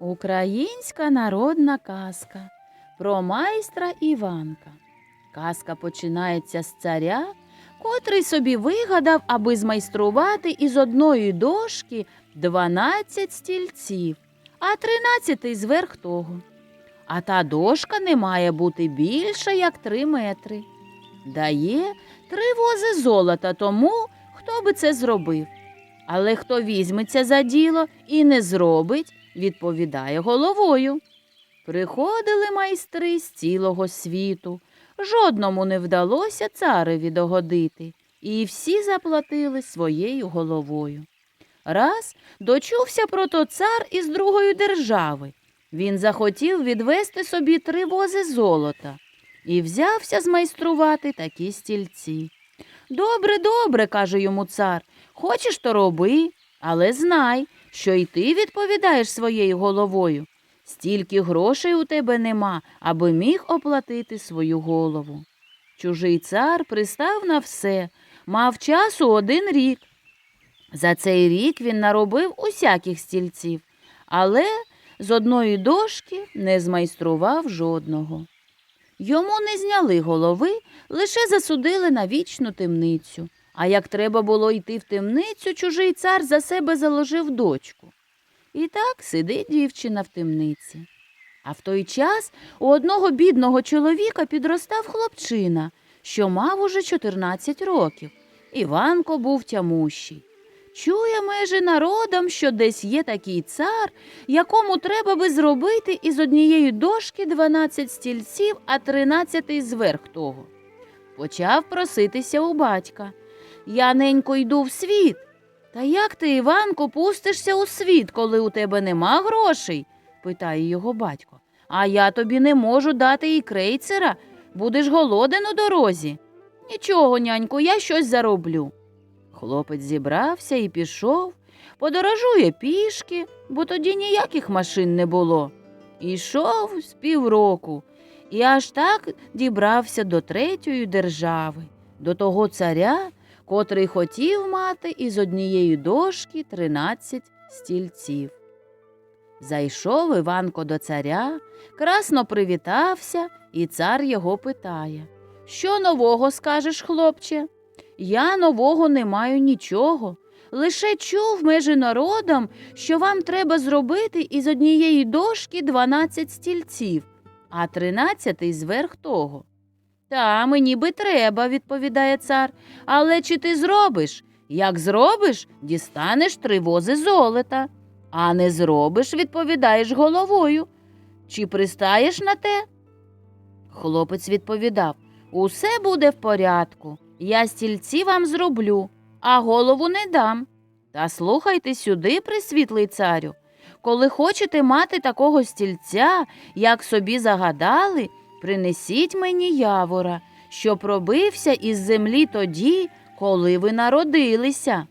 Українська народна казка про майстра Іванка. Казка починається з царя, котрий собі вигадав, аби змайструвати із одної дошки 12 стільців, а 13 зверх того. А та дошка не має бути більша, як 3 метри. Дає три вози золота тому, хто би це зробив. Але хто візьметься за діло і не зробить, відповідає головою. Приходили майстри з цілого світу. Жодному не вдалося цареві догодити, і всі заплатили своєю головою. Раз дочувся прото цар із другої держави. Він захотів відвести собі три вози золота і взявся змайструвати такі стільці. Добре, добре, каже йому цар, хочеш, то роби, але знай, що й ти відповідаєш своєю головою. Стільки грошей у тебе нема, аби міг оплатити свою голову. Чужий цар пристав на все, мав часу один рік. За цей рік він наробив усяких стільців, але з одної дошки не змайстрував жодного. Йому не зняли голови, лише засудили на вічну темницю. А як треба було йти в темницю, чужий цар за себе заложив дочку. І так сидить дівчина в темниці. А в той час у одного бідного чоловіка підростав хлопчина, що мав уже 14 років. Іванко був тямущий. Чує межі народом, що десь є такий цар, якому треба би зробити із однієї дошки 12 стільців, а 13 зверх того. Почав проситися у батька. Я ненько йду в світ. Та як ти, Іванко, пустишся у світ, коли у тебе нема грошей? питає його батько. А я тобі не можу дати і крейцера, будеш голоден у дорозі. Нічого, нянько, я щось зароблю. Хлопець зібрався і пішов, подорожує пішки, бо тоді ніяких машин не було. Ішов з півроку і аж так дібрався до третьої держави, до того царя, котрий хотів мати із однієї дошки тринадцять стільців. Зайшов Іванко до царя, красно привітався, і цар його питає Що нового скажеш, хлопче? Я нового не маю нічого. Лише чув межі народом, що вам треба зробити із однієї дошки дванадцять стільців, а тринадцятий зверх того. Та мені би треба, відповідає цар. Але чи ти зробиш? Як зробиш, дістанеш три вози золота. А не зробиш, відповідаєш головою. Чи пристаєш на те? Хлопець відповідав Усе буде в порядку. Я стільці вам зроблю, а голову не дам. Та слухайте сюди, присвітлий царю. Коли хочете мати такого стільця, як собі загадали, принесіть мені явора, що пробився із землі тоді, коли ви народилися.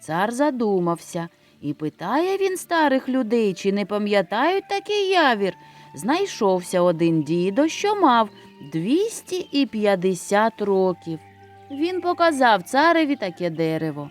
Цар задумався, і питає він старих людей, чи не пам'ятають такий явір. Знайшовся один дідо, що мав 250 років. Він показав цареві таке дерево.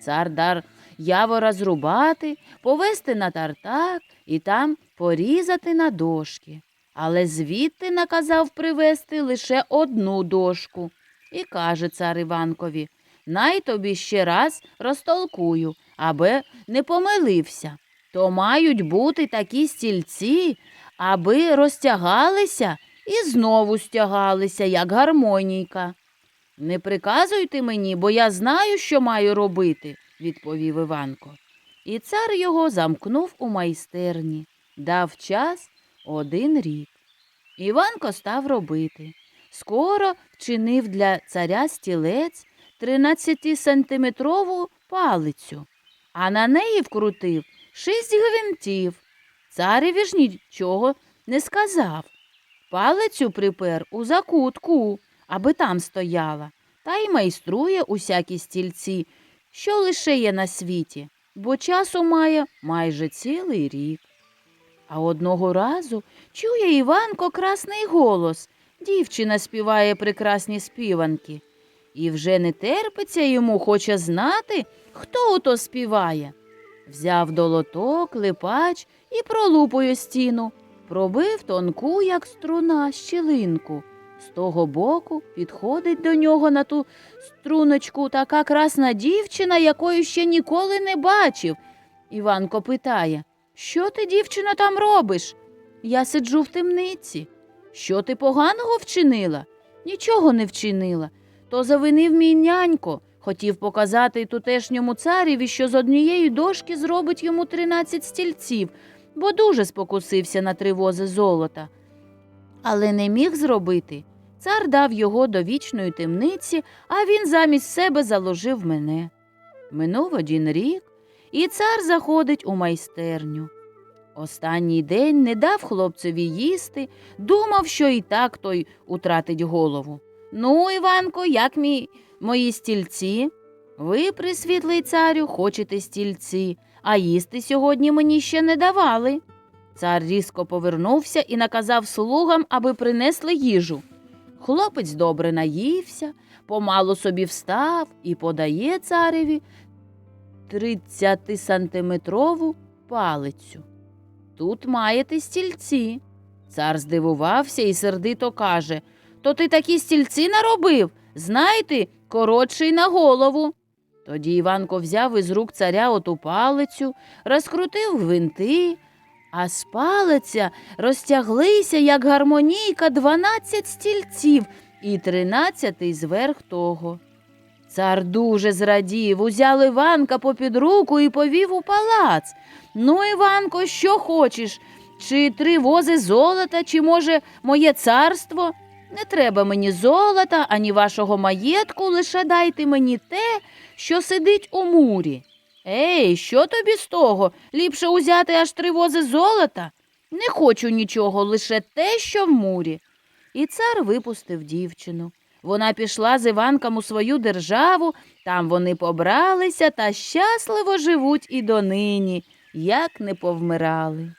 Цар дар явора зрубати, повести на тартак і там порізати на дошки. Але звідти наказав привезти лише одну дошку. І каже цар Іванкові Най тобі ще раз розтолкую, аби не помилився. То мають бути такі стільці, аби розтягалися і знову стягалися, як гармонійка. Не приказуйте мені, бо я знаю, що маю робити, відповів Іванко. І цар його замкнув у майстерні, дав час один рік. Іванко став робити. Скоро вчинив для царя стілець 13-сантиметрову палицю, а на неї вкрутив шість гвинтів. Цареві ж нічого не сказав. Палицю припер у закутку, аби там стояла, та й майструє усякі стільці, що лише є на світі, бо часу має майже цілий рік. А одного разу чує Іванко красний голос. Дівчина співає прекрасні співанки. І вже не терпиться йому, хоче знати, хто ото співає. Взяв долоток, липач і пролупує стіну, пробив тонку, як струна, щілинку. З того боку підходить до нього на ту струночку така красна дівчина, якої ще ніколи не бачив. Іванко питає Що ти, дівчино, там робиш? Я сиджу в темниці. Що ти поганого вчинила? Нічого не вчинила. То завинив мій нянько. Хотів показати тутешньому цареві, що з однієї дошки зробить йому тринадцять стільців, бо дуже спокусився на три вози золота. Але не міг зробити. Цар дав його до вічної темниці, а він замість себе заложив мене. Минув один рік, і цар заходить у майстерню. Останній день не дав хлопцеві їсти, думав, що і так той утратить голову. Ну, Іванко, як мій, мої стільці? Ви, присвітлий царю, хочете стільці, а їсти сьогодні мені ще не давали. Цар різко повернувся і наказав слугам, аби принесли їжу. Хлопець добре наївся, помалу собі встав і подає цареві тридцятисантиметрову палицю. Тут маєте стільці. Цар здивувався і сердито каже То ти такі стільці наробив? Знаєте, коротший на голову. Тоді Іванко взяв із рук царя оту палицю, розкрутив гвинти, а з палиця розтяглися, як гармонійка, дванадцять стільців і тринадцятий зверх того. Цар дуже зрадів, узяв Іванка попід руку і повів у палац. Ну, Іванко, що хочеш? Чи три вози золота, чи, може, моє царство? Не треба мені золота, ані вашого маєтку, лише дайте мені те, що сидить у мурі. Ей, що тобі з того? Ліпше узяти аж три вози золота? Не хочу нічого, лише те, що в мурі. І цар випустив дівчину. Вона пішла з Іванком у свою державу, там вони побралися та щасливо живуть і донині, як не повмирали.